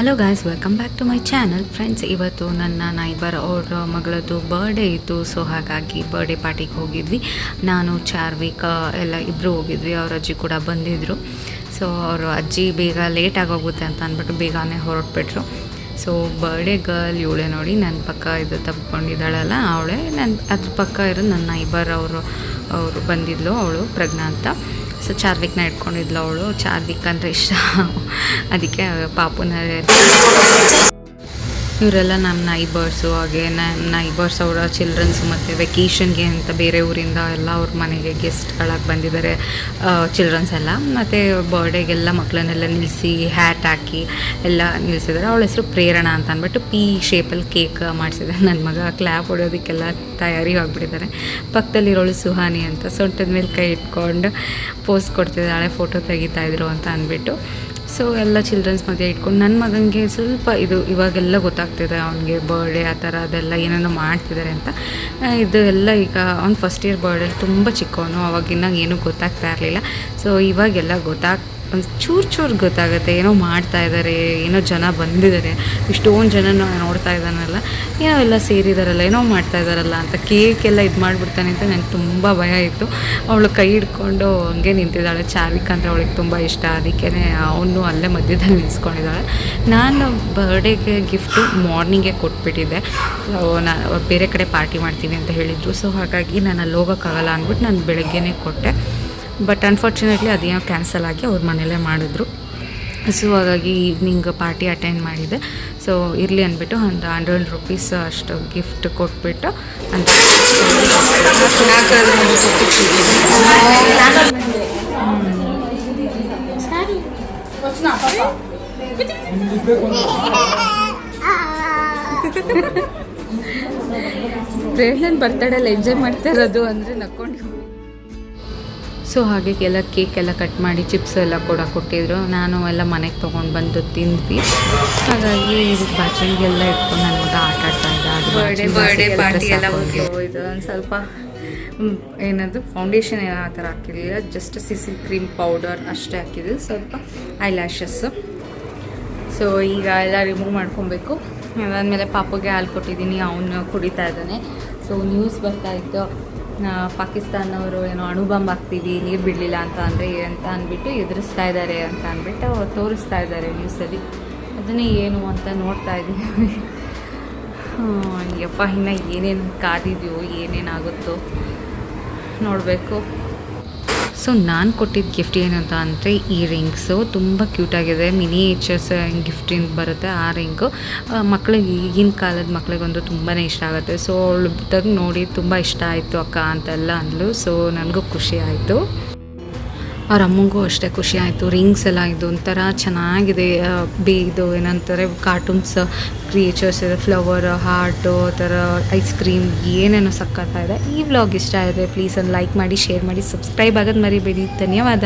Hello guys welcome back to my channel friends ಇವತ್ತು ನನ್ನ neighbour ಅವ್ರ ಮಗಳದ್ದು ಬರ್ಡೇ ಇತ್ತು ಸೊ ಹಾಗಾಗಿ ಬರ್ಡೇ ಪಾರ್ಟಿಗೆ ಹೋಗಿದ್ವಿ. ನಾನು, ಚಾರ್ವಿಕ ಎಲ್ಲ ಇಬ್ಬರು ಹೋಗಿದ್ವಿ, ಅವ್ರ ಅಜ್ಜಿ ಕೂಡ ಬಂದಿದ್ದರು ಸೊ ಅವರು ಅಜ್ಜಿ ಬೇಗ ಲೇಟ್ ಆಗೋಗುತ್ತೆ ಅಂತ ಅಂದ್ಬಿಟ್ಟು ಬೇಗನೆ ಹೊರಟ್ಬಿಟ್ರು. ಸೊ ಬರ್ಡೇ ಗರ್ಲ್ ಇವಳೆ ನೋಡಿ ನನ್ನ ಪಕ್ಕ ಇದು ತಪ್ಕೊಂಡಿದ್ದಾಳಲ್ಲ, ಅವಳೆ ನನ್ನ ಅದ್ರ ಪಕ್ಕ ಇರೋ ನನ್ನ ನೈಬರ್ ಅವರು ಅವರು ಬಂದಿದ್ಲು, ಅವಳು ಪ್ರಜ್ಞಾ ಅಂತ. ಸೊ ಚಾರ್ವಿಕ್ನ ಇಟ್ಕೊಂಡಿದ್ಲು ಅವಳು. ಚಾರ್ವಿಕ್ ಅಂದರೆ ಇಷ್ಟ. ಅದಕ್ಕೆ ಪಾಪುನ ಇವರೆಲ್ಲ ನಮ್ಮ ನೈಬರ್ಸು ಹಾಗೆ ನಮ್ಮ ನೈಬರ್ಸ್ ಅವರ ಚಿಲ್ಡ್ರನ್ಸ್ ಮತ್ತು ವೆಕೇಷನ್ಗೆ ಅಂತ ಬೇರೆ ಊರಿಂದ ಎಲ್ಲ ಅವ್ರ ಮನೆಗೆ ಗೆಸ್ಟ್ಗಳಾಗಿ ಬಂದಿದ್ದಾರೆ. ಚಿಲ್ಡ್ರನ್ಸ್ ಎಲ್ಲ. ಮತ್ತು ಬರ್ಡೇಗೆಲ್ಲ ಮಕ್ಕಳನ್ನೆಲ್ಲ ನಿಲ್ಲಿಸಿ ಹ್ಯಾಟ್ ಹಾಕಿ ಎಲ್ಲ ನಿಲ್ಲಿಸಿದ್ದಾರೆ ಅವಳ ಹೆಸರು ಪ್ರೇರಣಾ ಅಂತ ಅಂದ್ಬಿಟ್ಟು ಪಿ ಶೇಪಲ್ಲಿ ಕೇಕ್ ಮಾಡಿಸಿದ್ದಾರೆ. ನನ್ನ ಮಗ ಕ್ಲ್ಯಾಪ್ ಹೊಡೋದಕ್ಕೆಲ್ಲ ತಯಾರಿ ಆಗಿಬಿಟ್ಟಿದ್ದಾರೆ. ಪಕ್ಕದಲ್ಲಿರೋಳು ಸುಹಾನಿ ಅಂತ ಸೊಂಟದ ಮೇಲೆ ಕೈ ಇಟ್ಕೊಂಡು ಪೋಸ್ ಕೊಡ್ತಿದ್ದಾಳೆ ಫೋಟೋ ತೆಗಿತಾಯಿದ್ರು ಅಂತ ಅಂದ್ಬಿಟ್ಟು. ಸೊ ಎಲ್ಲ ಚಿಲ್ಡ್ರನ್ಸ್ ಮಧ್ಯೆ ಇಟ್ಕೊಂಡು ನನ್ನ ಮಗನಿಗೆ ಸ್ವಲ್ಪ ಇದು ಇವಾಗೆಲ್ಲ ಗೊತ್ತಾಗ್ತಿದೆ. ಅವನಿಗೆ ಬರ್ಡೇ ಆ ಥರ ಅದೆಲ್ಲ ಏನೇನೋ ಮಾಡ್ತಿದ್ದಾರೆ ಅಂತ. ಇದು ಎಲ್ಲ ಈಗ ಅವ್ನು ಫಸ್ಟ್ ಇಯರ್ ಬರ್ಡೇ ತುಂಬ ಚಿಕ್ಕವನು. ಅವಾಗಿನ್ನ ಏನೂ ಗೊತ್ತಾಗ್ತಾ ಇರಲಿಲ್ಲ. ಸೊ ಇವಾಗೆಲ್ಲ ಗೊತ್ತಾಗ್ ಒಂದು ಚೂರು ಚೂರು ಗೊತ್ತಾಗುತ್ತೆ, ಏನೋ ಮಾಡ್ತಾ ಇದ್ದಾರೆ ಏನೋ ಜನ ಬಂದಿದ್ದಾರೆ ಇಷ್ಟೊಂದು ಜನ ನೋಡ್ತಾ ಇದ್ದಾನಲ್ಲ ಏನೋ ಎಲ್ಲ ಸೇರಿದಾರಲ್ಲ, ಏನೋ ಮಾಡ್ತಾ ಇದ್ದಾರಲ್ಲ ಅಂತ ಕೇಕ್ ಎಲ್ಲ ಇದು ಮಾಡಿಬಿಡ್ತಾನೆ ಅಂತ ನನಗೆ ತುಂಬ ಭಯ ಇತ್ತು. ಅವಳು ಕೈ ಹಿಡ್ಕೊಂಡು ಹಂಗೆ ನಿಂತಿದ್ದಾಳೆ. ಚಾರ್ವಿಕ್ ಅಂದರೆ ಅವಳಿಗೆ ತುಂಬ ಇಷ್ಟ. ಅದಕ್ಕೇ ಅವನು ಅಲ್ಲೇ ಮಧ್ಯದಲ್ಲಿ ನಿಲ್ಸ್ಕೊಂಡಿದ್ದಾಳೆ. ನಾನು ಬರ್ಡೇಗೆ ಗಿಫ್ಟು ಮಾರ್ನಿಂಗೇ ಕೊಟ್ಬಿಟ್ಟಿದ್ದೆ. ನಾನು ಬೇರೆ ಕಡೆ ಪಾರ್ಟಿ ಮಾಡ್ತೀನಿ ಅಂತ ಹೇಳಿದರು. ಸೊ ಹಾಗಾಗಿ ನಾನು ಅಲ್ಲಿ ಹೋಗೋಕ್ಕಾಗಲ್ಲ ಅಂದ್ಬಿಟ್ಟು ನಾನು ಬೆಳಗ್ಗೆನೇ ಕೊಟ್ಟೆ. ಬಟ್ ಅನ್ಫಾರ್ಚುನೇಟ್ಲಿ ಅದೇನೋ ಕ್ಯಾನ್ಸಲ್ ಆಗಿ ಅವ್ರ ಮನೇಲೇ ಮಾಡಿದ್ರು. ಸೊ ಹಾಗಾಗಿ ಈವ್ನಿಂಗ್ ಪಾರ್ಟಿ ಅಟೆಂಡ್ ಮಾಡಿದೆ. ಸೊ ಇರಲಿ ಅಂದ್ಬಿಟ್ಟು ಒಂದು ಹಂಡ್ರೆಡ್ ರುಪೀಸ್ ಅಷ್ಟು ಗಿಫ್ಟ್ ಕೊಟ್ಬಿಟ್ಟು ಅಂತ ಬರ್ತಡೆ ಎಂಜಾಯ್ ಮಾಡ್ತಾ ಇರೋದು ಅಂದರೆ ನಕ್ಕೊಂಡು. ಸೊ ಹಾಗೆ ಎಲ್ಲ ಕೇಕ್ ಎಲ್ಲ ಕಟ್ ಮಾಡಿ ಚಿಪ್ಸ್ ಎಲ್ಲ ಕೂಡ ಕೊಟ್ಟಿದ್ರು. ನಾನು ಎಲ್ಲ ಮನೆಗೆ ತೊಗೊಂಡು ಬಂದು ತಿಂದ್ವಿ. ಹಾಗಾಗಿ ಬಾಚಣಿಗೆಲ್ಲ ಇಟ್ಕೊಂಡು ನನ್ನ ಮಗ ಆಟ ಆಡ್ತಾ ಇದ್ದ. ಅದು ಬರ್ಡೇ ಪಾರ್ಟಿ ಎಲ್ಲ. ಇದು. ಒಂದು ಸ್ವಲ್ಪ ಏನದು ಫೌಂಡೇಶನ್ ಏನೋ ಆ ಥರ ಹಾಕಿರಲಿಲ್ಲ. ಜಸ್ಟ್ ಸಿಸಿ ಕ್ರೀಮ್ ಪೌಡರ್ ಅಷ್ಟೇ ಹಾಕಿದ್ದು ಸ್ವಲ್ಪ ಐ ಲ್ಯಾಶಸ್ಸು ಸೊ ಈಗ ಎಲ್ಲ ರಿಮೂವ್ ಮಾಡ್ಕೊಬೇಕು. ಅದಾದಮೇಲೆ ಪಾಪಗೆ ಹಾಲು ಕೊಟ್ಟಿದ್ದೀನಿ. ಅವನು ಕುಡಿತಾ ಇದ್ದಾನೆ. ಸೊ ನ್ಯೂಸ್ ಬರ್ತಾ ಇತ್ತು. ಪಾಕಿಸ್ತಾನವರು ಏನೋ ಅಣು ಬಾಂಬ್ ಹಾಕ್ತೀವಿ, ನೀರು ಬಿಡಲಿಲ್ಲ ಅಂತ ಅಂದರೆ ಅಂತ ಅಂದ್ಬಿಟ್ಟು ಎದುರಿಸ್ತಾ ಇದ್ದಾರೆ ಅಂತ ಅಂದ್ಬಿಟ್ಟು ತೋರಿಸ್ತಾ ಇದ್ದಾರೆ ನ್ಯೂಸಲ್ಲಿ ಅದನ್ನೇ ಏನು ಅಂತ ನೋಡ್ತಾ ಇದ್ದೀವಿ. ಯಪ್ಪ ಇನ್ನು ಏನೇನು ಕಾದಿದೆಯೋ, ಏನೇನಾಗುತ್ತೋ ನೋಡಬೇಕು. ಸೊ ನಾನು ಕೊಟ್ಟಿದ್ದ ಗಿಫ್ಟ್ ಏನಂತ ಅಂದರೆ ಈ ರಿಂಗ್ಸು ತುಂಬ ಕ್ಯೂಟಾಗಿದೆ ಮಿನಿಯೇಚರ್ಸ್ ಗಿಫ್ಟಿಂಗ್ ಬರುತ್ತೆ ಆ ರಿಂಗು ಮಕ್ಳಿಗೆ ಈಗಿನ ಕಾಲದ ಮಕ್ಳಿಗೊಂದು ತುಂಬಾ ಇಷ್ಟ ಆಗುತ್ತೆ. ಸೊ ಅವಳು ನೋಡಿ ತುಂಬ ಇಷ್ಟ ಆಯಿತು ಅಕ್ಕ ಅಂತೆಲ್ಲ ಅಂದಳು ಸೊ ನನಗೂ ಖುಷಿ ಆಯಿತು. ಅವ್ರ ಅಮ್ಮಂಗೂ ಅಷ್ಟೇ ಖುಷಿ ಆಯಿತು. ರಿಂಗ್ಸ್ ಎಲ್ಲ ಇದು ಒಂಥರ ಚೆನ್ನಾಗಿದೆ. ಬಿ ಇದು ಏನಂತಾರೆ ಕಾರ್ಟೂನ್ಸ್ ಕ್ರಿಯೇಚರ್ಸ್ ಇದೆ ಫ್ಲವರ್ ಹಾರ್ಟು ಆ ಥರ ಐಸ್ ಕ್ರೀಮ್ ಏನೇನೋ ಸಕ್ಕತ್ತಾ ಇದೆ ಈ ವ್ಲಾಗ್ ಇಷ್ಟ ಆದರೆ ಪ್ಲೀಸ್ ಒಂದು ಲೈಕ್ ಮಾಡಿ ಶೇರ್ ಮಾಡಿ ಸಬ್ಸ್ಕ್ರೈಬ್ ಆಗೋದು ಮರಿಬೇಡಿ. ಧನ್ಯವಾದ.